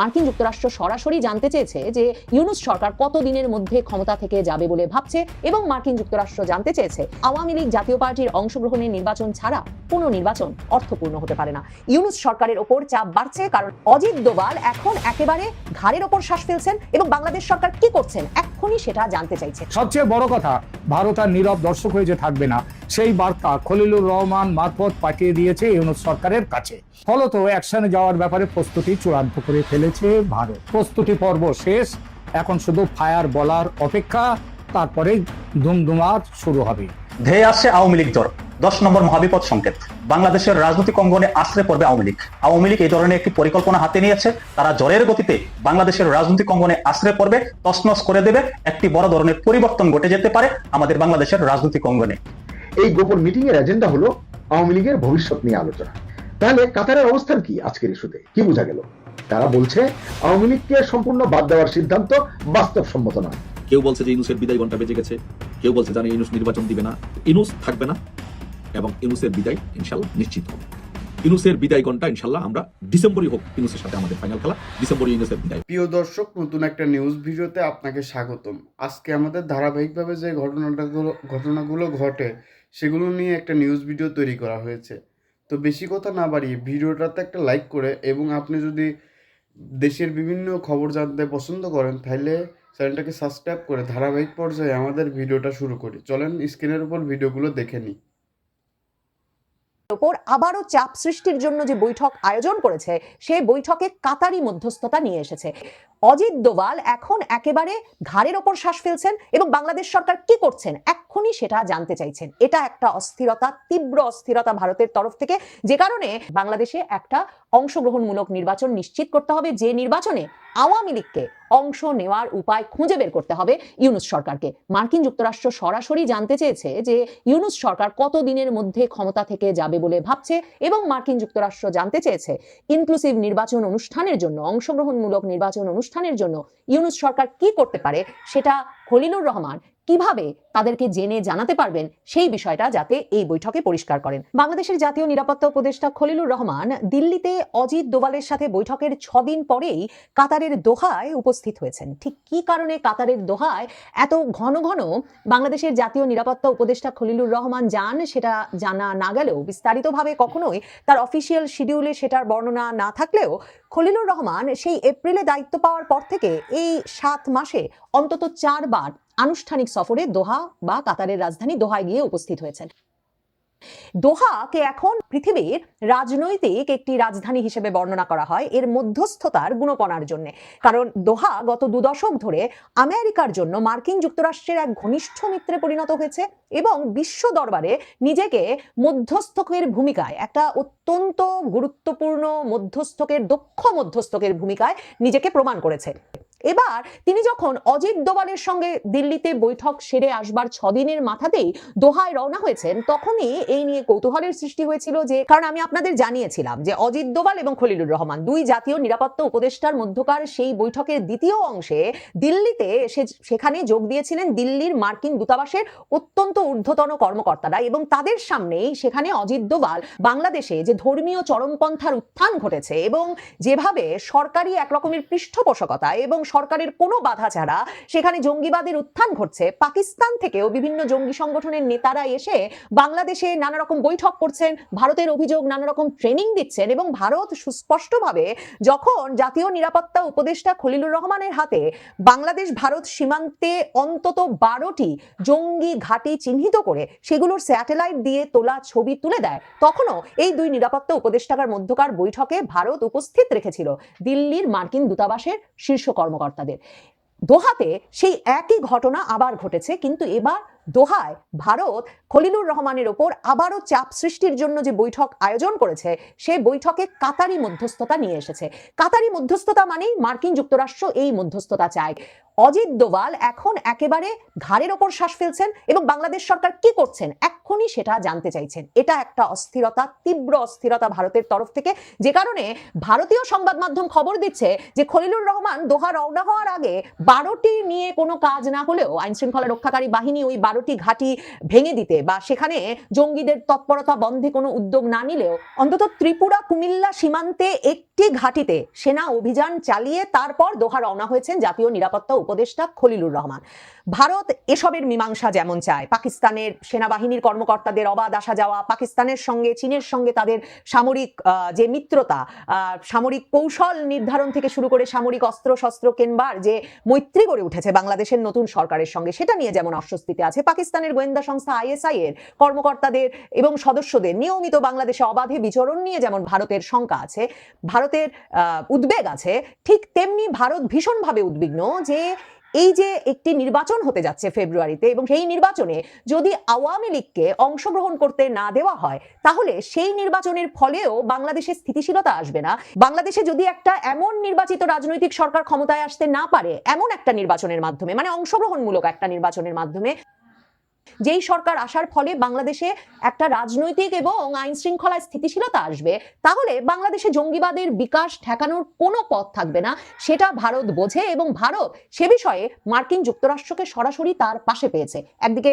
মার্কিন যুক্তরাষ্ট্র সরাসরি জানতে চেয়েছে যে ইউনুস সরকার কত দিনের মধ্যে ক্ষমতা থেকে যাবে বলে ভাবছে এবং মার্কিন যুক্তরাষ্ট্র জানতে চেয়েছে আওয়ামী লীগ জাতীয় পার্টির অংশগ্রহণের নির্বাচন ছাড়া কোনো নির্বাচন অর্থপূর্ণ হতে পারে না। ইউনুস সরকারের ওপর চাপ বাড়ছে কারণ অজিত দোভাল এখন একেবারে ঘাড়ের ওপর শ্বাস ফেলছেন এবং বাংলাদেশ সরকার কি করছেন এক্ষুনি সেটা জানতে চাইছে। সবচেয়ে বড় কথা, ভারত আর নীরব দর্শক হয়ে যে থাকবে না, সেই বার্তা খলিলুর রহমান মারফত পাঠিয়ে দিয়েছে ইউনুস সরকারের কাছে। ফলত অ্যাকশনে যাওয়ার ব্যাপারে প্রস্তুতি চূড়ান্ত করে ফেলেছে ভারত। প্রস্তুতি পর্ব শেষ। এখন শুধু ফায়ার বলার অপেক্ষা তারপরে দুমদুমার শুরু হবে। ধেয়ে আসছে আওয়ামী লীগ জ্বর দশ নম্বর মহাবিপদ সংকেত। বাংলাদেশের রাজনৈতিক অঙ্গনে আশ্রে পড়বে আওয়ামী লীগ। আওয়ামী লীগ এই ধরনের একটি পরিকল্পনা হাতে নিয়েছে। তারা জ্বরের গতিতে বাংলাদেশের রাজনৈতিক অঙ্গনে আশ্রে পড়বে তছনছ করে দেবে। একটি বড় ধরনের পরিবর্তন ঘটে যেতে পারে আমাদের বাংলাদেশের রাজনৈতিক অঙ্গনে। এই গোপন মিটিং এর এজেন্ডা হলো আওয়ামী লীগের ভবিষ্যৎ নিয়ে আলোচনা। তাহলে কাতারের অবস্থান কি আজকের ইস্যুতে? কি বোঝা গেল? তারা বলছে আওয়ামী লীগকে সম্পূর্ণ বাদ দেওয়ার সিদ্ধান্ত বাস্তবসম্মত নয়। কেউ বলছে যে ইনুসের বিদায় ঘণ্টা বেজে গেছে কেউ বলছে জানে ইনুস নির্বাচন দিবে না। ইনুস থাকবে না এবং ইনুসের বিদায় ইনশাল্লাহ নিশ্চিত হবে। ইনুসের বিদায় ঘণ্টা ইনশাল্লাহ আমরা ডিসেম্বরই হোক ইনুসের সাথে আমাদের ফাইনাল খেলা ডিসেম্বরই ইনুসের বিদায়। প্রিয় দর্শক নতুন একটা নিউজ ভিডিওতে আপনাকে স্বাগতম। আজকে আমাদের ধারাবাহিকভাবে যে ঘটনাটাগুলো ঘটনাগুলো ঘটে সেগুলো নিয়ে একটা নিউজ ভিডিও তৈরি করা হয়েছে। তো বেশি কথা না বাড়িয়ে ভিডিওটাতে একটা লাইক করে এবং আপনি যদি দেশের বিভিন্ন খবর জানতে পছন্দ করেন, তাহলে চ্যানেলটাকে সাবস্ক্রাইব করে ধারাবাহিক পর্যায়ে আমাদের ভিডিওটা শুরু করি। চলেন স্ক্রিনের উপর ভিডিওগুলো দেখে নিই। ওপর আবারও চাপ সৃষ্টির জন্য যে বৈঠক আয়োজন করেছে সেই বৈঠকে কাতারি মধ্যস্থতা নিয়ে এসেছে। অজিত দোভাল এখন একেবারে ঘাড়ের ওপর শ্বাস ফেলছেন এবং বাংলাদেশ সরকার কি করছেন, এক্ষুনি সেটা জানতে চাইছেন। এটা একটা অস্থিরতা, তীব্র অস্থিরতা ভারতের তরফ থেকে, যে কারণে বাংলাদেশে একটা অংশগ্রহণমূলক নির্বাচন নিশ্চিত করতে হবে। যে নির্বাচনে আওয়ামী লীগকে অংশ নেওয়ার উপায় খুঁজে বের করতে হবে ইউনুস সরকারকে। মার্কিন যুক্তরাষ্ট্র সরাসরি জানতে চেয়েছে যে ইউনুস সরকার কত দিনের মধ্যে ক্ষমতা থেকে যাবে বলে ভাবছে এবং মার্কিন যুক্তরাষ্ট্র জানতে চেয়েছে ইনক্লুসিভ নির্বাচন অনুষ্ঠানের জন্য, অংশগ্রহণমূলক নির্বাচন অনুষ্ঠানের জন্য ইউনুস সরকার কি করতে পারে সেটা খলিলুর রহমান কীভাবে তাদেরকে জেনে জানাতে পারবেন সেই বিষয়টা যাতে এই বৈঠকে পরিষ্কার করেন। বাংলাদেশের জাতীয় নিরাপত্তা উপদেষ্টা খলিলুর রহমান দিল্লিতে অজিত দোভালের সাথে বৈঠকের ছদিন পরেই কাতারের দোহায় উপস্থিত হয়েছেন। ঠিক কি কারণে কাতারের দোহায় এত ঘন ঘন বাংলাদেশের জাতীয় নিরাপত্তা উপদেষ্টা খলিলুর রহমান যান সেটা জানা না গেলেও বিস্তারিতভাবে কখনোই তার অফিসিয়াল শিডিউলে সেটার বর্ণনা না থাকলেও খলিলুর রহমান সেই এপ্রিলে দায়িত্ব পাওয়ার পর থেকে এই সাত মাসে অন্তত চারবার আনুষ্ঠানিক সফরে দোহা বা কাতারের রাজধানী দোহায় গিয়ে উপস্থিত হয়েছেন। দোহাকে এখন পৃথিবীর রাজনৈতিক একটি রাজধানী হিসেবে বর্ণনা করা হয়। এর মধ্যস্থতার গুণপনার জন্য। কারণ দোহা গত দু দশক ধরে আমেরিকার জন্য মার্কিন যুক্তরাষ্ট্রের এক ঘনিষ্ঠ মিত্রে পরিণত হয়েছে এবং বিশ্ব দরবারে নিজেকে মধ্যস্থকের ভূমিকায়, একটা অত্যন্ত গুরুত্বপূর্ণ মধ্যস্থকের, দক্ষ মধ্যস্থকের ভূমিকায় নিজেকে প্রমাণ করেছে। এবার তিনি যখন অজিত দোভালের সঙ্গে দিল্লিতে বৈঠক সেরে আসবার ছদিনের মাথাতেই দোহায় রওনা হয়েছেন, তখনই এই নিয়ে কৌতূহলের সৃষ্টি হয়েছিল যে, কারণ আমি আপনাদের জানিয়েছিলাম যে অজিত দোভাল এবং খলিলুর রহমান দুই জাতীয় নিরাপত্তা উপদেষ্টার মধ্যকার সেই বৈঠকের দ্বিতীয় অংশে দিল্লিতে সেখানে যোগ দিয়েছিলেন দিল্লির মার্কিন দূতাবাসের অত্যন্ত ঊর্ধ্বতন কর্মকর্তারা এবং তাদের সামনেই সেখানে অজিত দোভাল বাংলাদেশে যে ধর্মীয় চরমপন্থার উত্থান ঘটেছে এবং যেভাবে সরকারি একরকমের পৃষ্ঠপোষকতা এবং সরকারের কোনো বাধা ছাড়া সেখানে জঙ্গিবাদের উত্থান ঘটছে। পাকিস্তান থেকেও বিভিন্ন জঙ্গি সংগঠনের নেতারা এসে বাংলাদেশে নানা রকম বৈঠক করছেন, ভারতের অভিযোগ নানা রকম ট্রেনিং দিচ্ছেন এবং ভারত সুস্পষ্টভাবে যখন জাতীয় নিরাপত্তা উপদেষ্টা খলিলুর রহমানের হাতে বাংলাদেশ ভারত সীমান্তে অন্তত বারোটি জঙ্গি ঘাঁটি চিহ্নিত করে সেগুলোর স্যাটেলাইট দিয়ে তোলা ছবি তুলে দেয়, তখনও এই দুই নিরাপত্তা উপদেষ্টাকার মধ্যকার বৈঠকে ভারত উপস্থিত রেখেছিল। দিল্লির মার্কিন দূতাবাসের শীর্ষ কর্মকর্তাদের দোহাতে সেই একই ঘটনা আবার ঘটেছে কিন্তু এবার দোহায় ভারত খলিলুর রহমানের ওপর আবারও চাপ সৃষ্টির জন্য যে বৈঠক আয়োজন করেছে, সে বৈঠকে কাতারি মধ্যস্থতা নিয়ে এসেছে। কাতারি মধ্যস্থতা মানেই মার্কিন যুক্তরাষ্ট্র এই মধ্যস্থতা চায়। অজিত দোভাল এখন একেবারে ঘাড়ের ওপর শ্বাস ফেলছেন এবং বাংলাদেশ সরকার কি করছেন এক্ষুনি সেটা জানতে চাইছেন। এটা একটা অস্থিরতা, তীব্র অস্থিরতা ভারতের তরফ থেকে, যে কারণে ভারতীয় সংবাদ মাধ্যম খবর দিচ্ছে যে খলিলুর রহমান দোহা রওনা হওয়ার আগে বারোটি নিয়ে কোনো কাজ না হলেও আইন শৃঙ্খলা রক্ষাকারী বাহিনী ওই বারোটি ঘাঁটি ভেঙে দিতে বা সেখানে জঙ্গিদের তৎপরতা বন্ধে কোনো উদ্যোগ না নিলেও অন্তত ত্রিপুরা, কুমিল্লা সীমান্তে একটি ঘাঁটিতে সেনা অভিযান চালিয়ে তারপর দোহা রওনা হয়েছেন জাতীয় নিরাপত্তা উপদেষ্টা খলিলুর রহমান। ভারত এসবের মীমাংসা যেমন চায়, পাকিস্তানের সেনাবাহিনীর কর্মকর্তাদের অবাধ আসা যাওয়া, পাকিস্তানের সঙ্গে, চীনের সঙ্গে তাদের সামরিক যে মিত্রতা সামরিক কৌশল নির্ধারণ থেকে শুরু করে সামরিক অস্ত্র শস্ত্র কেনবার যে মৈত্রী গড়ে উঠেছে বাংলাদেশের নতুন সরকারের সঙ্গে, সেটা নিয়ে যেমন অস্বস্তিতে আছে পাকিস্তানের গোয়েন্দা সংস্থা আইএসআই এর কর্মকর্তাদের এবং সদস্যদের নিয়মিত বাংলাদেশে অবাধে বিচরণ নিয়ে যেমন ভারতের শঙ্কা আছে, ভারতের উদ্বেগ আছে, ঠিক তেমনি ভারত ভীষণভাবে উদ্বিগ্ন যে এই যে একটি নির্বাচন হতে যাচ্ছে ফেব্রুয়ারিতে এবং সেই নির্বাচনে যদি আওয়ামী লীগকে অংশগ্রহণ করতে না দেওয়া হয়, তাহলে সেই নির্বাচনের ফলেও বাংলাদেশে স্থিতিশীলতা আসবে না। বাংলাদেশে যদি একটা এমন নির্বাচিত রাজনৈতিক সরকার ক্ষমতায় আসতে না পারে, এমন একটা নির্বাচনের মাধ্যমে মানে অংশগ্রহণমূলক একটা নির্বাচনের মাধ্যমে যেই সরকার আসার ফলে বাংলাদেশে একটা রাজনৈতিক এবং আইন শৃঙ্খলা স্থিতিশীলতা আসবে, তাহলে বাংলাদেশে জঙ্গিবাদের বিকাশ ঠেকানোর কোনো পথ থাকবে না, সেটা ভারত বোঝে এবং ভারত সে বিষয়ে মার্কিন যুক্তরাষ্ট্রকে সরাসরি তার পাশে পেয়েছে। একদিকে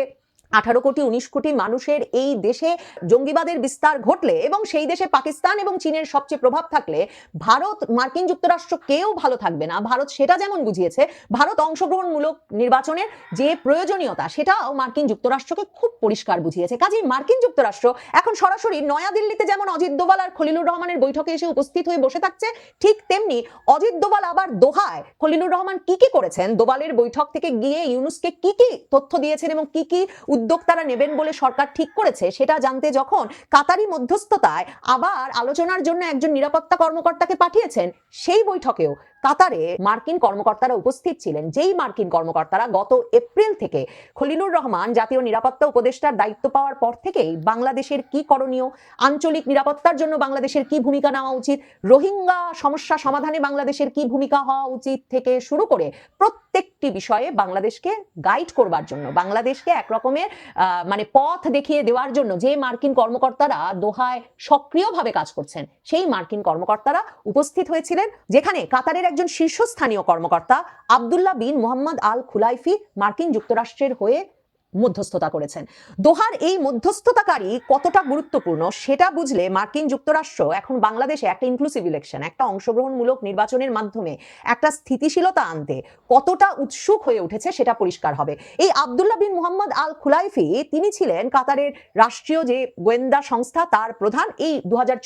আঠারো কোটি, উনিশ কোটি মানুষের এই দেশে জঙ্গিবাদের বিস্তার ঘটলে এবং সেই দেশে পাকিস্তান এবং চীনের সবচেয়ে প্রভাব থাকলে ভারত, মার্কিন যুক্তরাষ্ট্র কেউ ভালো থাকবে না। ভারত সেটা যেমন বুঝিয়েছে, ভারত অংশগ্রহণমূলক নির্বাচনের যে প্রয়োজনীয়তা, সেটাও মার্কিন যুক্তরাষ্ট্রকে খুব পরিষ্কার বুঝিয়েছে। কাজেই মার্কিন যুক্তরাষ্ট্র এখন সরাসরি নয়াদিল্লিতে যেমন অজিত দোভাল আর খলিলুর রহমানের বৈঠকে এসে উপস্থিত হয়ে বসে থাকছে, ঠিক তেমনি অজিত দোভাল আবার দোহায় খলিলুর রহমান কি কি করেছেন? দোভালের বৈঠক থেকে গিয়ে ইউনুসকে কি কি তথ্য দিয়েছেন এবং কি কি উদ্যোগ তারা নেবেন বলে সরকার ঠিক করেছে, সেটা জানতে যখন কাতারি মধ্যস্থতায় আবার আলোচনার জন্য একজন নিরাপত্তা কর্মকর্তাকে পাঠিয়েছেন, সেই বৈঠকেও কাতারে মার্কিন কর্মকর্তারা উপস্থিত ছিলেন। যেই মার্কিন কর্মকর্তারা গত এপ্রিল থেকে খলিলুর রহমান জাতীয় নিরাপত্তা উপদেষ্টার দায়িত্ব পাওয়ার পর থেকেই বাংলাদেশের কি করণীয় আঞ্চলিক নিরাপত্তার জন্য বাংলাদেশের কি ভূমিকা নেওয়া উচিত রোহিঙ্গা সমস্যা সমাধানে বাংলাদেশের কি ভূমিকা হওয়া উচিত থেকে শুরু করে প্রত্যেকটি বিষয়ে বাংলাদেশকে গাইড করবার জন্য বাংলাদেশকে এক রকমের আহ, মানে পথ দেখিয়ে দেওয়ার জন্য যে মার্কিন কর্মকর্তারা দোহায় সক্রিয়ভাবে কাজ করছেন সেই মার্কিন কর্মকর্তারা উপস্থিত হয়েছিলেন যেখানে কাতারের একজন শীর্ষস্থানীয় কর্মকর্তা আবদুল্লাহ বিন মোহাম্মদ আল খুলাইফি মার্কিন যুক্তরাষ্ট্রের হয়ে মধ্যস্থতা করেছেন। দোহার এই মধ্যস্থতাকারী কতটা গুরুত্বপূর্ণ সেটা বুঝলে মার্কিন যুক্তরাষ্ট্র এখন বাংলাদেশে একটা ইনক্লুসিভ ইলেকশন একটা অংশগ্রহণমূলক নির্বাচনের মাধ্যমে একটা স্থিতিশীলতা আনতে কতটা উৎসুক হয়ে উঠেছে সেটা পরিষ্কার হবে। এই আবদুল্লাহ বিন মোহাম্মদ আল খুলাইফি তিনি ছিলেন কাতারের রাষ্ট্রীয় যে গোয়েন্দা সংস্থা, তার প্রধান এই দু হাজার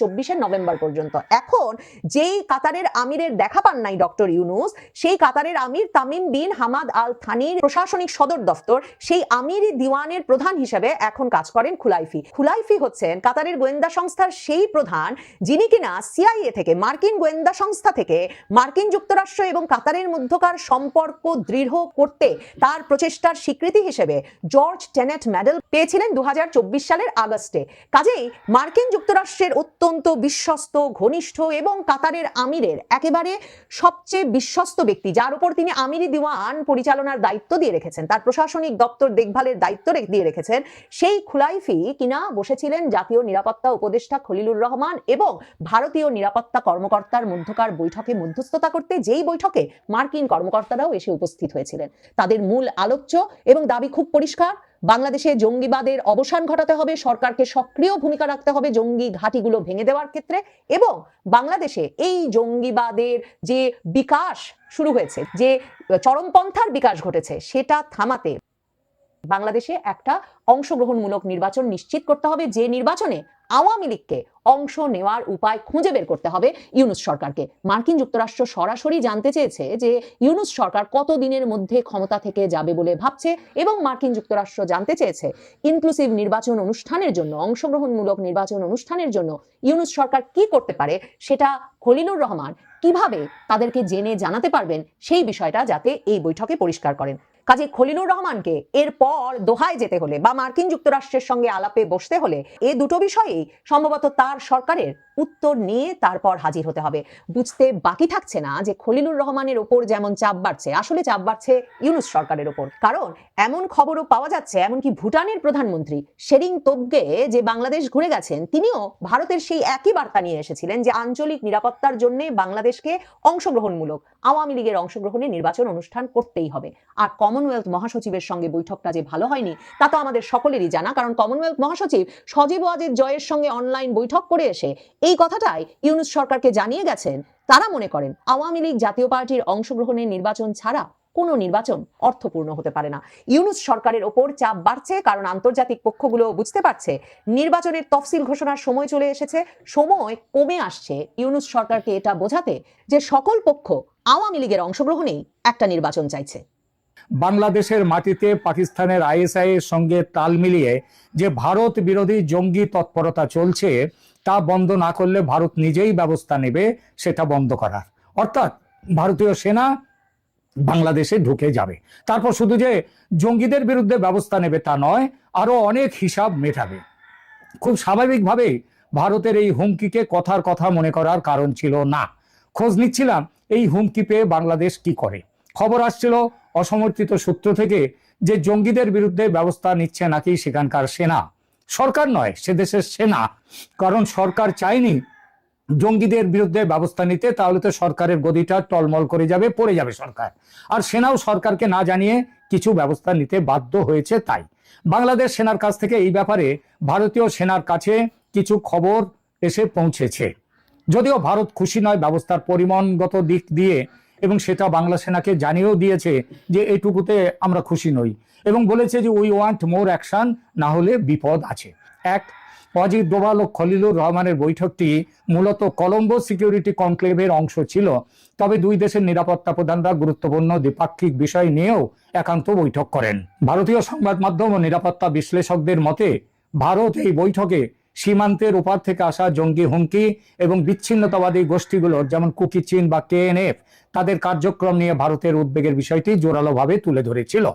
নভেম্বর পর্যন্ত। এখন যেই কাতারের আমিরের দেখা পান নাই ডক্টর ইউনুস, সেই কাতারের আমির তামিম বিন হামাদ আল থানির প্রশাসনিক সদর দফতর, সেই আমিরি দিওয়ানের প্রধান হিসেবে এখন কাজ করেন খুলাইফি। খুলাইফি হচ্ছেন কাতারের গোয়েন্দা সংস্থার সেই প্রধান, যিনি কিনা সিআইএ থেকে, মার্কিন গোয়েন্দা সংস্থা থেকে, মার্কিন যুক্তরাষ্ট্র এবং কাতারের মধ্যকার সম্পর্ক দৃঢ় করতে তার প্রচেষ্টার স্বীকৃতি হিসেবে জর্জ টেনেট মেডেল পেয়েছিলেন দু হাজার চব্বিশ সালের আগস্টে। কাজেই মার্কিন যুক্তরাষ্ট্রের অত্যন্ত বিশ্বস্ত, ঘনিষ্ঠ এবং কাতারের আমিরের একেবারে সবচেয়ে বিশ্বস্ত ব্যক্তি, যার উপর তিনি আমিরি দিওয়ান পরিচালনার দায়িত্ব দিয়ে রেখেছেন। তার প্রশাসনিক দপ্তর দেখভালের দায়িত্ব দিয়ে রেখেছেন। সেই খুলাইফি কিনা বসেছিলেন জাতীয় নিরাপত্তা উপদেষ্টা খলিলুর রহমান এবং ভারতীয় নিরাপত্তা কর্মকর্তার মধ্যকার বৈঠকে মধ্যস্থতা করতে যেই বৈঠকে মার্কিন কর্মকর্তারাও এসে উপস্থিত হয়েছিলেন। তাদের মূল আলোচ্য এবং দাবি খুব পরিষ্কার, বাংলাদেশে জঙ্গিবাদের অবসান ঘটাতে হবে, সরকারকে সক্রিয় ভূমিকা রাখতে হবে জঙ্গি ঘাঁটিগুলো ভেঙে দেওয়ার ক্ষেত্রে এবং বাংলাদেশে এই জঙ্গিবাদের যে বিকাশ শুরু হয়েছে, যে চরমপন্থার বিকাশ ঘটেছে, সেটা থামাতে বাংলাদেশে একটা অংশগ্রহণমূলক নির্বাচন নিশ্চিত করতে হবে। যে নির্বাচনে আওয়ামী লীগকে অংশ নেওয়ার উপায় খুঁজে বের করতে হবে ইউনুস সরকারকে। মার্কিন যুক্তরাষ্ট্র সরাসরি জানতে চেয়েছে যে ইউনুস সরকার কত দিনের মধ্যে ক্ষমতা থেকে যাবে বলে ভাবছে এবং মার্কিন যুক্তরাষ্ট্র জানতে চেয়েছে ইনক্লুসিভ নির্বাচন অনুষ্ঠানের জন্য, অংশগ্রহণমূলক নির্বাচন অনুষ্ঠানের জন্য ইউনুস সরকার কি করতে পারে সেটা খলিলুর রহমান কীভাবে তাদেরকে জেনে জানাতে পারবেন সেই বিষয়টা যাতে এই বৈঠকে পরিষ্কার করেন। কাজে খলিলুর রহমানকে এরপর দোহায় যেতে হলে বা মার্কিন যুক্তরাষ্ট্রের সঙ্গে আলাপে বসতে হলে এ দুটো বিষয়েই সম্ভবত তার সরকারের উত্তর নিয়ে তারপর হাজির হতে হবে। বুঝতে বাকি থাকছে না যে খলিলুর রহমানের ওপর যেমন চাপ বাড়ছে, আসলে চাপ বাড়ছে ইউনুস সরকারের ওপর। কারণ এমন খবরও পাওয়া যাচ্ছে, এমনকি ভুটানের প্রধানমন্ত্রী শেরিং তোবগে যে বাংলাদেশ ঘুরে গেছেন, তিনিও ভারতের সেই একই বার্তা নিয়ে এসেছিলেন যে আঞ্চলিক নিরাপত্তার জন্য বাংলাদেশকে অংশগ্রহণমূলক, আওয়ামী লীগের অংশগ্রহণে নির্বাচন অনুষ্ঠান করতেই হবে। আর কম কমনওয়েলথ মহাসচিবের সঙ্গে বৈঠকটা যে ভালো হয়নি, তা তো আমাদের সকলেরই জানা। কারণ কমনওয়েলথ মহাসচিব সজীব ওয়াজিদ জয়ের সঙ্গে অনলাইন বৈঠক করে এসে এই কথাটাই ইউনুস সরকারকে জানিয়ে গেছেন। তারা মনে করেন, আওয়ামী লীগ জাতীয় পার্টির অংশগ্রহণের নির্বাচন ছাড়া কোনো নির্বাচন অর্থপূর্ণ হতে পারে না। ইউনুস সরকারের ওপর চাপ বাড়ছে, কারণ আন্তর্জাতিক পক্ষগুলো বুঝতে পারছে, নির্বাচনের তফসিল ঘোষণার সময় চলে এসেছে, সময় কমে আসছে। ইউনুস সরকারকে এটা বোঝাতে যে সকল পক্ষ আওয়ামী লীগের অংশগ্রহণেই একটা নির্বাচন চাইছে। বাংলাদেশের মাটিতে পাকিস্তানের আইএসআই এর সঙ্গে তাল মিলিয়ে যে ভারত বিরোধী জঙ্গি তৎপরতা চলছে, তা বন্ধ না করলে ভারত নিজেই ব্যবস্থা নেবে, সেটা বন্ধ করার। অর্থাৎ ভারতীয় সেনা বাংলাদেশে ঢুকে যাবে। তারপর শুধু যে জঙ্গিদের বিরুদ্ধে ব্যবস্থা নেবে তা নয়, আরও অনেক হিসাব মেটাবে। খুব স্বাভাবিকভাবেই ভারতের এই হুমকিকে কথার কথা মনে করার কারণ ছিল না। খোঁজ নিচ্ছিলাম, এই হুমকি পেয়ে বাংলাদেশ কি করে? খবর আসছিল অসমর্থিত সূত্র থেকে যে জঙ্গিদের বিরুদ্ধে ব্যবস্থা নিচ্ছে নাকি সেখানকার সেনা। সরকার নয়, সে দেশের সেনা। কারণ সরকার চায়নি জঙ্গিদের বিরুদ্ধে ব্যবস্থা নিতে, তাহলে তো সরকারের গদিটা টলমল করে যাবে, পড়ে যাবে সরকার। আর সেনাও সরকারকে না জানিয়ে কিছু ব্যবস্থা নিতে বাধ্য হয়েছে তাই। বাংলাদেশ সেনার কাছ থেকে এই ব্যাপারে ভারতীয় সেনার কাছে কিছু খবর এসে পৌঁছেছে। যদিও ভারত খুশি নয় ব্যবস্থার পরিমাণগত দিক দিয়ে এবং সেটা বাংলা সেনাকে জানিয়েও দিয়েছে যে এইটুকুতে আমরা খুশি নই এবং বলেছে যে উই ওয়ান্ট মোর অ্যাকশন না হলে বিপদ আছে। এক, অজিত ডোভাল ও খলিলুর রহমানের বৈঠকটি মূলত কলম্বো সিকিউরিটি কনক্লেভের অংশ ছিল, তবে দুই দেশের নিরাপত্তা প্রধানরা গুরুত্বপূর্ণ দ্বিপাক্ষিক বিষয় নিয়েও একান্ত বৈঠক করেন। ভারতীয় সংবাদ মাধ্যম ও নিরাপত্তা বিশ্লেষকদের মতে, ভারত এই বৈঠকে সীমান্তের ওপার থেকে আসা জঙ্গি হুমকি এবং বিচ্ছিন্নতাবাদী গোষ্ঠীগুলোর, যেমন কুকি চীন বা কেএনএফ তাদের কার্যক্রম নিয়ে ভারতের উদ্বেগের বিষয়টি জোরালোভাবে তুলে ধরেছিল।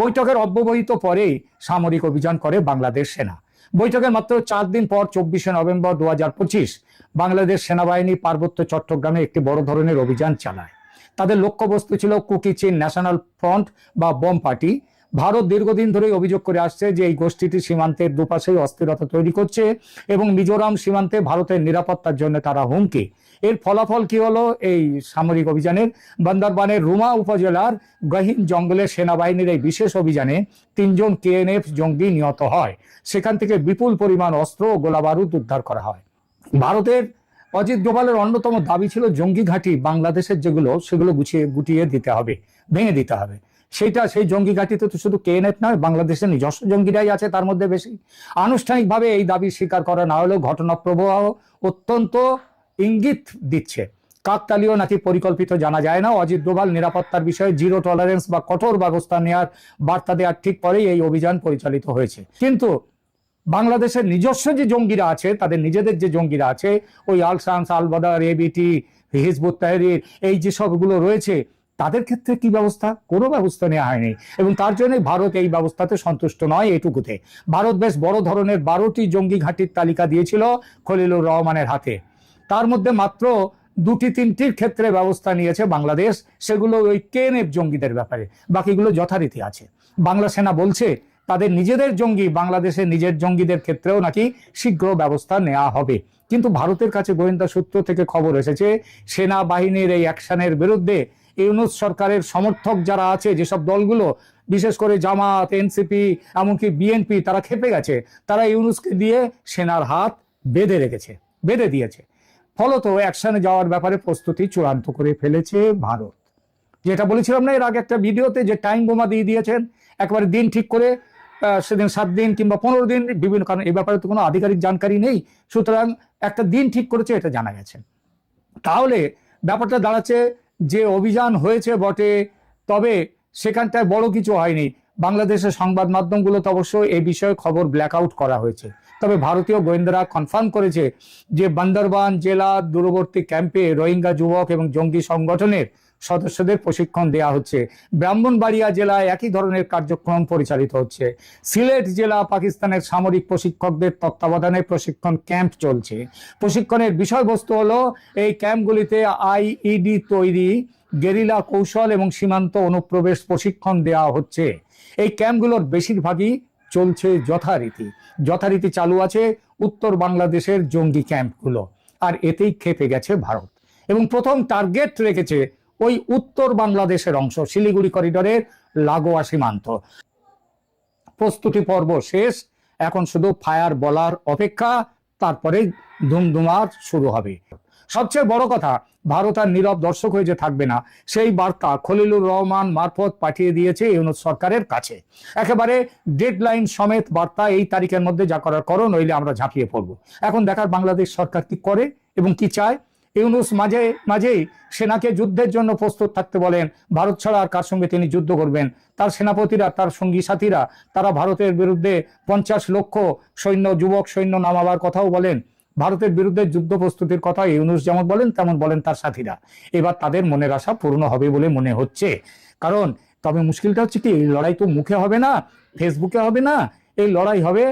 বৈঠকের অব্যবহিত পরেই সামরিক অভিযান করে বাংলাদেশ সেনা। বৈঠকের মাত্র চার দিন পর চব্বিশে নভেম্বর দু হাজার পঁচিশ বাংলাদেশ সেনাবাহিনী পার্বত্য চট্টগ্রামে একটি বড় ধরনের অভিযান চালায়। তাদের লক্ষ্যবস্তু ছিল কুকি চীন ন্যাশনাল ফ্রন্ট বা বোম পার্টি। ভারত দীর্ঘদিন ধরেই অভিযোগ করে আসছে যে এই গোষ্ঠীটি সীমান্তের দুপাশেই অস্থিরতা তৈরি করছে এবং মিজোরাম সীমান্তে ভারতের নিরাপত্তার জন্য তারা হুমকি। এর ফলাফল কি হলো? এই সামরিক অভিযানের। বান্দরবানের রুমা উপজেলার গহীন জঙ্গলে সেনাবাহিনীর এই বিশেষ অভিযানে তিনজন কেএনএফ জঙ্গি নিহত হয়। সেখান থেকে বিপুল পরিমাণ অস্ত্র ও গোলাবারুদ উদ্ধার করা হয়। ভারতের অজিত ডোভালের অন্যতম দাবি ছিল, জঙ্গি ঘাঁটি বাংলাদেশের যেগুলো, সেগুলো গুছিয়ে, গুটিয়ে দিতে হবে, ভেঙে দিতে হবে। সেইটা সেই জঙ্গি ঘাঁটিতে তো শুধু কেএনএফ নয়, বাংলাদেশের নিজস্ব জঙ্গিরাই আছে তার মধ্যে বেশি। আনুষ্ঠানিকভাবে এই দাবি স্বীকার করা না হলেও ঘটনা প্রবাহ অত্যন্ত ইঙ্গিত দিচ্ছে। কাকতালীয় নাকি পরিকল্পিত জানা যায় না, অজিত ডোভাল নিরাপত্তার বিষয়ে জিরো টলারেন্স বা কঠোর ব্যবস্থা নেওয়ার বার্তা দেওয়ার ঠিক পরেই এই অভিযান পরিচালিত হয়েছে। কিন্তু বাংলাদেশের নিজস্ব যে জঙ্গিরা আছে, তাদের নিজেদের যে জঙ্গিরা আছে, ওই আলসান্স, আলবাদার এবিটি হিজবুত তাহরির, এই যে সবগুলো রয়েছে তাদের ক্ষেত্রে কি ব্যবস্থা? কোনো ব্যবস্থা নেওয়া হয়নি। এবং তার জন্য ভারত এই ব্যবস্থাতে সন্তুষ্ট নয় এটুকুতে। ভারত বেশ বড় ধরনের বারোটি জঙ্গি ঘাঁটির তালিকা দিয়েছিল খলিলুর রহমানের হাতে। তার মধ্যে মাত্র দুটি তিনটির ক্ষেত্রে ব্যবস্থা নিয়েছে বাংলাদেশ। সেগুলো ওই কেএনএফ জঙ্গিদের ব্যাপারে। বাকিগুলো যথারীতি আছে। বাংলা সেনা বলছে, তাদের নিজেদের জঙ্গি বাংলাদেশের নিজের জঙ্গিদের ক্ষেত্রেও নাকি শীঘ্র ব্যবস্থা নেওয়া হবে। কিন্তু ভারতের কাছে গোয়েন্দা সূত্র থেকে খবর এসেছে, সেনাবাহিনীর এই অ্যাকশনের বিরুদ্ধে ইউনুস সরকারের সমর্থক যারা আছে, যেসব দলগুলো, বিশেষ করে জামাত, এনসিপি, এমনকি বিএনপি, তারা খেপে গেছে। তারা ইউনুসকে দিয়ে সেনার হাত বেঁধে রেখেছে, বেঁধে দিয়েছে। ফলত অ্যাকশনে যাওয়ার ব্যাপারে প্রস্তুতি চূড়ান্ত করে ফেলেছে ভারত। যেটা বলেছিলাম না এর আগে একটা ভিডিওতে যে টাইম বোমা দিয়ে দিয়েছেন, একবারে দিন ঠিক করে সেদিন সাত দিন কিংবা পনেরো দিন, বিভিন্ন কারণ এই ব্যাপারে তো কোনো আধিকারিক জানকারি নেই। সুতরাং একটা দিন ঠিক করেছে, এটা জানা গেছে। তাহলে ব্যাপারটা দাঁড়াচ্ছে যে অভিযান হয়েছে বটে, তবে সেখানটায় বড় কিছু হয়নি। বাংলাদেশের সংবাদ মাধ্যমগুলো তো অবশ্য এ বিষয়ে খবর ব্ল্যাক আউট করা হয়েছে। তবে ভারতীয় গোয়েন্দারা কনফার্ম করেছে যে বান্দরবান জেলা দূরবর্তী ক্যাম্পে রোহিঙ্গা যুবক এবং জঙ্গি সংগঠনের সদস্যদের প্রশিক্ষণ দেওয়া হচ্ছে। ব্রাহ্মণবাড়িয়া জেলায় একই ধরনের কার্যক্রম পরিচালিত হচ্ছে। সিলেট জেলা পাকিস্তানের সামরিক প্রশিক্ষকদের তত্ত্বাবধানে প্রশিক্ষণ ক্যাম্প চলছে। প্রশিক্ষণের বিষয়বস্তু হলো, এই ক্যাম্পগুলিতে আইইডি তৈরি, গেরিলা কৌশল এবং সীমান্ত অনুপ্রবেশ প্রশিক্ষণ দেওয়া হচ্ছে। এই ক্যাম্পগুলোর বেশিরভাগই চলছে যথারীতি। যথারীতি চালু আছে উত্তর বাংলাদেশের জঙ্গি ক্যাম্পগুলো। আর এতেই খেপে গেছে ভারত। এবং প্রথম টার্গেট রেখেছে ওই উত্তর বাংলাদেশের অংশ, শিলিগুড়ি করিডোরের লাগোয়া সীমান্ত। প্রস্তুতি পর্ব শেষ, এখন শুধু ফায়ার বলার অপেক্ষা, তারপরে ধুমধুমার শুরু হবে। সবচেয়ে বড় কথা, ভারত আর নীরব দর্শক হয়ে যে থাকবে না, সেই বার্তা খলিলুর রহমান মারফত পাঠিয়ে দিয়েছে ইউনুস সরকারের কাছে। একেবারে ডেডলাইন সমেত বার্তা এই তারিখের মধ্যে যা করার করো, নইলে আমরা ঝাঁপিয়ে পড়ব। এখন দেখার বাংলাদেশ সরকার কি করে এবং কি চায় ইউনুস মাঝে, মাঝেই সেনাকে যুদ্ধের জন্য প্রস্তুত থাকতে বলেন। ভারত ছাড়া আর কার সঙ্গে তিনি যুদ্ধ করবেন? তার সেনাপতিরা, তার সঙ্গী সাথীরা, তারা ভারতের বিরুদ্ধে পঞ্চাশ লক্ষ সৈন্য, যুবক সৈন্য নামাবার কথাও বলেন। ভারতের বিরুদ্ধে যুদ্ধ প্রস্তুতির কথা ইউনুস যেমন বলেন, তেমন বলেন তার সাথীরা। এবার তাদের মনের আশা পূর্ণ হবে বলে মনে হচ্ছে। কারণ তবে মুশকিলটা হচ্ছে কি, এই লড়াই তো মুখে হবে না, ফেসবুকে হবে না, এই লড়াই হবে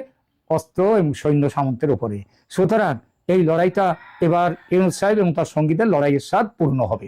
অস্ত্র এবং সৈন্য সামন্তের উপরে। সুতরাং এই লড়াইটা এবার ইউনুস সাহেব এবং তার সঙ্গীদের লড়াইয়ের স্বাদ পূর্ণ হবে।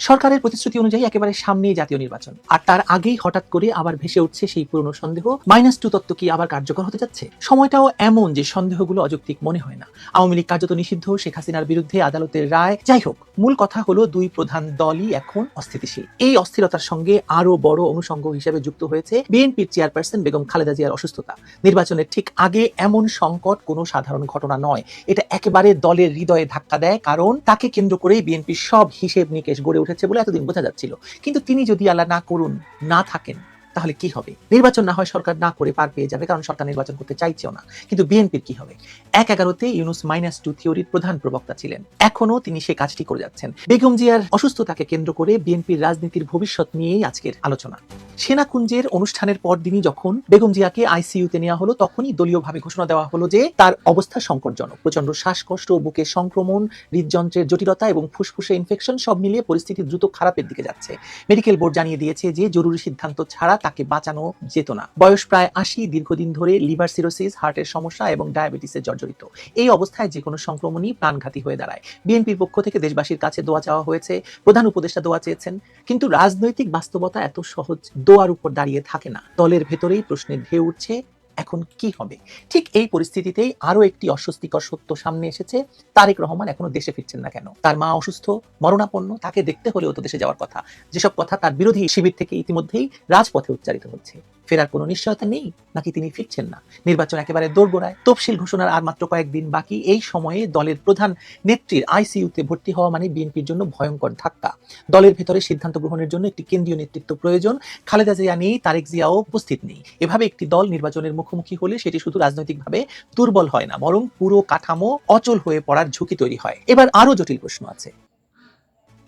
সরকারের প্রতিশ্রুতি অনুযায়ী একেবারে সামনেই জাতীয় নির্বাচন। আর তার আগেই হঠাৎ করে আবার ভেসে উঠছে সেই পুরনো সন্দেহ। মাইনাস টু তত্ত্ব কি আবার কার্যকর হতে যাচ্ছে? সময়টাও এমন যে সন্দেহগুলো অযৌক্তিক মনে হয় না। আওয়ামী লীগ কার্যত নিষিদ্ধ, শেখ হাসিনার বিরুদ্ধে আদালতের রায়। যাই হোক, মূল কথা হলো দুই প্রধান দলই এখন অস্থিতিশীল। এই অস্থিরতার সঙ্গে আরও বড় অনুষঙ্গ হিসেবে যুক্ত হয়েছে বিএনপির চেয়ারপারসন বেগম খালেদা জিয়ার অসুস্থতা। নির্বাচনের ঠিক আগে এমন সংকট কোনো সাধারণ ঘটনা নয়। এটা একেবারে দলের হৃদয়ে ধাক্কা দেয়, কারণ তাকে কেন্দ্র করেই বিএনপির সব হিসেব নিকেশ গড়ে উঠেছে বলে এতদিন বোঝা যাচ্ছিল। কিন্তু তিনি যদি আল্লাহ না করুন না থাকেন তাহলে কি হবে? নির্বাচন না হয় সরকার না করে পার পেয়ে যাবে, কারণ সরকার নির্বাচন করতে চাইছেও না। কিন্তু বিএনপির কি হবে? এক এগারোতে ইউনুস মাইনাস টু থিওরির প্রধান প্রবক্তা ছিলেন। এখনও তিনি সেই কাজটি করে যাচ্ছেন। বেগম জিয়ার অসুস্থতাকে কেন্দ্র করে বিএনপির রাজনীতির ভবিষ্যৎ নিয়েই আজকের আলোচনা। সেনাকুঞ্জের অনুষ্ঠানের পরদিনই যখন বেগম জিয়াকে আইসিইউতে নেওয়া হলো, তখনই দলীয়ভাবে ঘোষণা দেওয়া হলো যে তার অবস্থা সংকটজনক। প্রচণ্ড শ্বাসকষ্ট, বুকে সংক্রমণ, হৃদযন্ত্রের জটিলতা এবং ফুসফুসে ইনফেকশন সব মিলিয়ে পরিস্থিতি দ্রুত খারাপের দিকে যাচ্ছে। মেডিকেল বোর্ড জানিয়ে দিয়েছে যে জরুরি সিদ্ধান্ত ছাড়া তাকে বাঁচানো যেত না। বয়স প্রায় আশি, দীর্ঘদিন ধরে লিভার সিরোসিস, হার্টের সমস্যা এবং ডায়াবেটিসে জর্জরিত। এই অবস্থায় যে কোনো সংক্রমণই প্রাণঘাতী হয়ে দাঁড়ায়। বিএনপির পক্ষ থেকে দেশবাসীর কাছে দোয়া চাওয়া হয়েছে, প্রধান উপদেষ্টা দোয়া চেয়েছেন, কিন্তু রাজনৈতিক বাস্তবতা এত সহজ দোয়ার উপর দাঁড়িয়ে থাকে না। দলের ভেতরেই প্রশ্নের ঢেউ উঠছে এখন কি হবে? ঠিক এই পরিস্থিতিতেই আরও একটি অস্বস্তিকর সত্য সামনে এসেছে। তারেক রহমান এখনও দেশে ফিরছেন না কেন? তার মা অসুস্থ, মরণাপন্ন, তাকে দেখতে হলেও তো দেশে যাওয়ার কথা। যেসব কথা তার বিরোধী শিবির থেকে ইতিমধ্যেই রাজপথে উচ্চারিত হচ্ছে। ফেরার কোনো নিশ্চয়তা নেই, নাকি তিনি ফিরছেন না? নির্বাচন একেবারে দোরগোড়ায়, তফসিল ঘোষণার আর মাত্র কয়েকদিন বাকি, এই সময়ে দলের প্রধান নেত্রীর আইসিইউতে ভর্তি হওয়া মানে বিএনপির জন্য ভয়ঙ্কর ধাক্কা। দলের ভেতরে সিদ্ধান্ত গ্রহণের জন্য একটি কেন্দ্রীয় নেতৃত্ব প্রয়োজন, খালেদা জিয়া নেই, তারেক জিয়াও উপস্থিত নেই। এভাবে একটি দল নির্বাচনের মুখোমুখি হলে সেটি শুধু রাজনৈতিকভাবে দুর্বল হয় না, বরং পুরো কাঠামো অচল হয়ে পড়ার ঝুঁকি তৈরি হয়। এবার আরও জটিল প্রশ্ন আছে।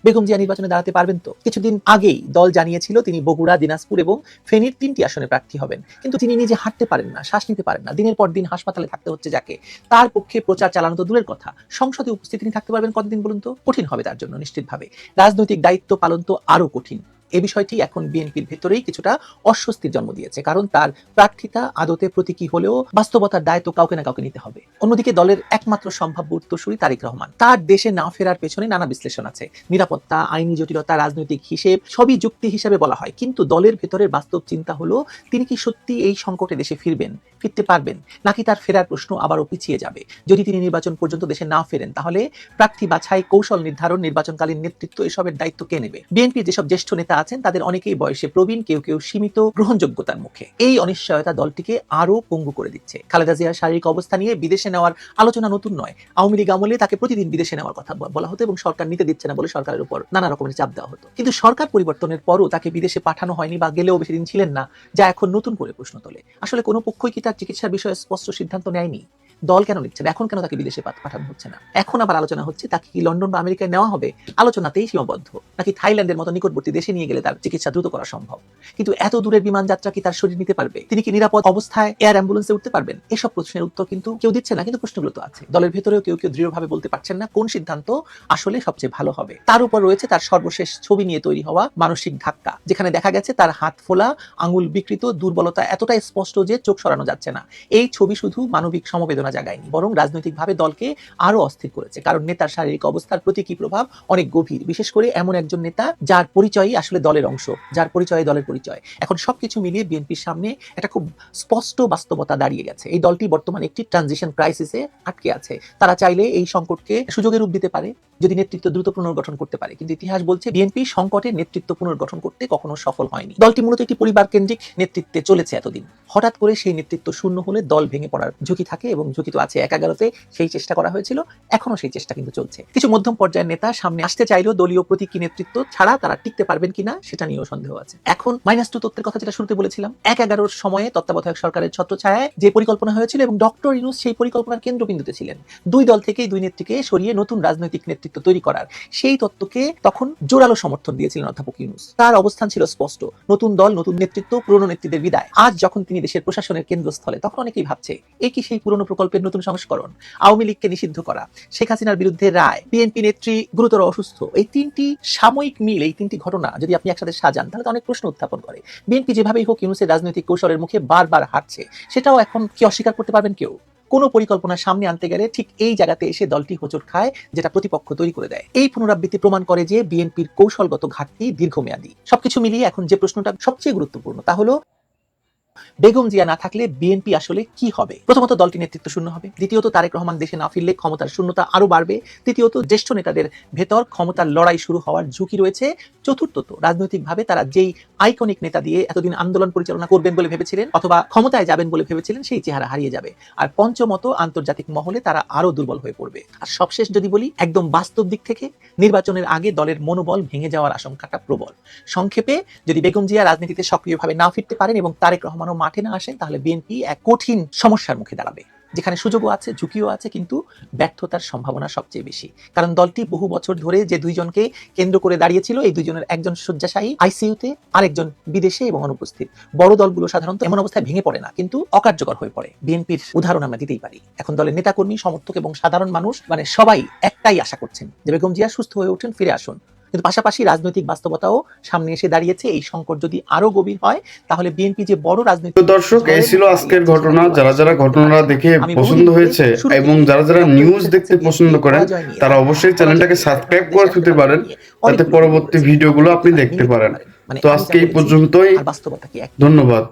বেগম জিয়া নির্বাচনে দাঁড়াতে পারবেন তো? কিছুদিন আগেই দল জানিয়েছিল তিনি বগুড়া, দিনাজপুর এবং ফেনীর তিনটি আসনে প্রার্থী হবেন। কিন্তু তিনি নিজে হাঁটতে পারেন না, শ্বাস নিতে পারেন না। দিনের পর দিন হাসপাতালে থাকতে হচ্ছে যাকে। তার পক্ষে প্রচার চালানো তো দূরের কথা। সংসদে উপস্থিত তিনি থাকতে পারবেন কতদিন বলুন তো? কঠিন হবে তার জন্য নিশ্চিতভাবে। রাজনৈতিক দায়িত্ব পালন তো আরও কঠিন। এ বিষয়টি এখন বিএনপির ভেতরেই কিছুটা অস্বস্তির জন্ম দিয়েছে, কারণ তার প্রার্থিতা আদতে প্রতীকী হলেও বাস্তবতার দায়িত্ব কাউকে না কাউকে নিতে হবে। অন্যদিকে দলের একমাত্র সম্ভাব্য উত্তরসূরি তারেক রহমান। তার দেশে না ফেরার পেছনে নানা বিশ্লেষণ আছে। নিরাপত্তা, আইনি জটিলতা, রাজনৈতিক হিসেব, সবই যুক্তি হিসেবে বলা হয়। কিন্তু দলের ভেতরের বাস্তব চিন্তা হলো, তিনি কি সত্যি এই সংকটে দেশে ফিরবেন, ফিরতে পারবেন? নাকি তার ফেরার প্রশ্ন আবারও পিছিয়ে যাবে? যদি তিনি নির্বাচন পর্যন্ত দেশে না ফেরেন, তাহলে প্রার্থী বাছাই কৌশল নির্ধারণ, নির্বাচনকালীন নেতৃত্ব এসবের দায়িত্ব কে নেবে? বিএনপির যেসব জ্যেষ্ঠ নেতা আছেন, তাদের অনেকেই বয়সে প্রবীণ, কেউ কেউ সীমিত গ্রহণযোগ্যতার মুখে। এই অনিশ্চয়তা দলটিকে আরও পঙ্গু করে দিচ্ছে। খালেদা জিয়ার শারীরিক অবস্থা নিয়ে বিদেশে নেওয়ার আলোচনা নতুন নয়। আওয়ামী লীগ আমলে তাকে প্রতিদিন বিদেশে নেওয়ার কথা বলা হতো এবং সরকার নিতে দিচ্ছে না বলে সরকারের উপর নানা রকমের চাপ দেওয়া হতো। কিন্তু সরকার পরিবর্তনের পরও তাকে বিদেশে পাঠানো হয়নি বা গেলেও বেশি দিন ছিলেন না, যা এখন নতুন করে প্রশ্ন তোলে। আসলে কোনো পক্ষই কি তার চিকিৎসার বিষয়ে স্পষ্ট সিদ্ধান্ত নেয়নি? দল কেন না এখন কেন তাকে বিদেশে পাঠানো হচ্ছে না? এখন আবার আলোচনা হচ্ছে তাকে কি লন্ডন বা আমেরিকায় নেওয়া হবে? আলোচনাতেই সীমাবদ্ধ। নাকি থাইল্যান্ডের মতো নিকটবর্তী দেশে নিয়ে গেলে তার চিকিৎসা দ্রুত করা সম্ভব? কিন্তু এত দূরের বিমান যাত্রা কি তার শরীর নিতে পারবে? তিনি কি নিরাপদ অবস্থায় এয়ার অ্যাম্বুলেন্সে উঠতে পারবেন? এসব প্রশ্নের উত্তর কিন্তু কেউ দিচ্ছে না, কিন্তু প্রশ্নগুলো তো আছে। দলের ভেতরেও কেউ কেউ দৃঢ়ভাবে বলতে পারছেন না কোন সিদ্ধান্ত আসলে সবচেয়ে ভালো হবে। তার উপর রয়েছে তার সর্বশেষ ছবি নিয়ে তৈরি হওয়া মানসিক ধাক্কা, যেখানে দেখা গেছে তার হাত ফোলা, আঙুল বিকৃত, দুর্বলতা এতটাই স্পষ্ট যে চোখ সরানো যাচ্ছে না। এই ছবি শুধু মানবিক সমবেদনা উত্তেজনা জাগায়নি, বরং রাজনৈতিকভাবে দলকে আরও অস্থির করেছে। কারণ নেতার শারীরিক অবস্থার প্রতি কি প্রভাব? অনেক গভীর। বিশেষ করে এমন একজন নেতা যার পরিচয়ই আসলে দলের অংশ, যার পরিচয় দলের পরিচয়। এখন সবকিছু মিলিয়ে বিএনপির সামনে একটা খুব স্পষ্ট বাস্তবতা দাঁড়িয়ে গেছে। এই দলটি বর্তমানে একটি ট্রানজিশন ক্রাইসিসে আটকে আছে। তারা চাইলে এই সংকটকে সুযোগের রূপ দিতে পারে, যদি নেতৃত্ব দ্রুত পুনর্গঠন করতে পারে। কিন্তু ইতিহাস বলছে, বিএনপি সংকটে নেতৃত্ব পুনর্গঠন করতে কখনো সফল হয়নি। দলটি মূলত একটি পরিবার কেন্দ্রিক নেতৃত্বে চলেছে এতদিন। হঠাৎ করে সেই নেতৃত্ব শূন্য হলে দল ভেঙে পড়ার ঝুঁকি থাকে এবং ঝুঁকি তো আছে এক এগারোতে সেই চেষ্টা করা হয়েছিল, এখনও সেই চেষ্টা কিন্তু চলছে। কিছু মধ্যম পর্যায়ের নেতা সামনে আসতে চাইলেও দলীয় প্রতীকী নেতৃত্ব ছাড়া তারা টিকতে পারবেন কিনা সেটা নিয়েও সন্দেহ আছে। এখন মাইনাস টু তত্ত্বের কথা যেটা শুরুতে বলেছিলাম, এক এগারোর সময়ে তত্ত্বাবধায়ক সরকারের ছত্রছায়ায় যে পরিকল্পনা হয়েছিল এবং ডক্টর ইনুস সেই পরিকল্পনার কেন্দ্রবিন্দুতে ছিলেন। দুই দল থেকেই দুই নেত্রীকে সরিয়ে নতুন রাজনৈতিক নেতৃত্ব তৈরি করার সেই তত্ত্বকে তখন জোরালো সমর্থন দিয়েছিলেন অধ্যাপক ইউনুস। তার অবস্থান ছিল স্পষ্ট, নতুন দল, নতুন নেতৃত্ব, পুরনো নেতৃত্বের বিদায়। আজ যখন তিনি দেশের প্রশাসনের কেন্দ্রস্থলে, তখন অনেকেই ভাবছে, এ কি সেই পুরনো প্রকল্পের নতুন সংস্করণ, আওয়ামী লীগকে নিষিদ্ধ করা, শেখ হাসিনার বিরুদ্ধে রায়, বিএনপি নেত্রী গুরুতর অসুস্থ, এই তিনটি সাময়িক মিল, এই তিনটি ঘটনা যদি আপনি একসাথে সাজান, তাহলে তো অনেক প্রশ্ন উত্থাপন করে। বিএনপি যেভাবেই হোক ইউনুসের রাজনৈতিক কৌশলের মুখে বারবার হারছে সেটাও এখন কি অস্বীকার করতে পারবেন কেউ? কোনো পরিকল্পনা সামনে আনতে গেলে ঠিক এই জায়গাতে এসে দলটি হোঁচট খায়, যেটা প্রতিপক্ষ তৈরি করে দেয়। এই পুনরাবৃত্তি প্রমাণ করে যে বিএনপির কৌশলগত ঘাটতি দীর্ঘমেয়াদী। সবকিছু মিলিয়ে এখন যে প্রশ্নটা সবচেয়ে গুরুত্বপূর্ণ, তা হলো বেগম জিয়া না থাকলে বিএনপি আসলে কি হবে? প্রথমত দলটি নেতৃত্ব শূন্য হবে। দ্বিতীয়ত তারেক রহমান দেশে না ফিরলে ক্ষমতার শূন্যতা আরও বাড়বে। তৃতীয়ত জ্যেষ্ঠ নেতাদের ভেতর ক্ষমতার লড়াই শুরু হওয়ার ঝুঁকি রয়েছে। চতুর্থত, রাজনৈতিকভাবে তারা যেই আইকনিক নেতা দিয়ে এতদিন আন্দোলন পরিচালনা করবেন বলে ভেবেছিলেন অথবা ক্ষমতায় যাবেন বলে ভেবেছিলেন, সেই চেহারা হারিয়ে যাবে। আর পঞ্চমত, আন্তর্জাতিক মহলে তারা আরও দুর্বল হয়ে পড়বে। আর সবশেষ যদি বলি, একদম বাস্তব দিক থেকে নির্বাচনের আগে দলের মনোবল ভেঙে যাওয়ার আশঙ্কাটা প্রবল। সংক্ষেপে, যদি বেগম জিয়া রাজনীতিতে সক্রিয়ভাবে না ফিরতে পারেন এবং তারেক রহমানও মাঠে না আসেন, তাহলে বিএনপি এক কঠিন সমস্যার মুখে দাঁড়াবে। যেখানে সুযোগও আছে, ঝুঁকিও আছে, কিন্তু ব্যর্থতার সম্ভাবনা সবচেয়ে বেশি। কারণ দলটি বহু বছর ধরে যে দুইজনকে কেন্দ্র করে দাঁড়িয়েছিল, এই দুইজনের একজন শয্যাশায়ী আইসিইউতে, আরেকজন বিদেশে এবং অনুপস্থিত। বড় দলগুলো সাধারণত এমন অবস্থায় ভেঙে পড়ে না, কিন্তু অকার্যকর হয়ে পড়ে। বিএনপির উদাহরণ আমরা দিতেই পারি। এখন দলের নেতাকর্মী, সমর্থক এবং সাধারণ মানুষ মানে সবাই একটাই আশা করছেন যে বেগম জিয়া সুস্থ হয়ে ওঠেন ফিরে আসুন। কিন্তু পাশাপাশি রাজনৈতিক বাস্তবতাও সামনে এসে দাঁড়িয়েছে। এই সংকট যদি আরও গভীর হয় তাহলে বিএনপি যে বড় রাজনৈতিক দর্শক এই ছিল আজকের ঘটনা। যারা যারা ঘটনাটা দেখে পছন্দ হয়েছে এবং যারা যারা নিউজ দেখতে পছন্দ করেন তারা অবশ্যই চ্যানেলটাকে সাবস্ক্রাইব করে দিতে পারেন যাতে পরবর্তী। ভিডিওগুলো আপনি দেখতে পারেন। মানে তো আজকে এই পর্যন্তই। ধন্যবাদ।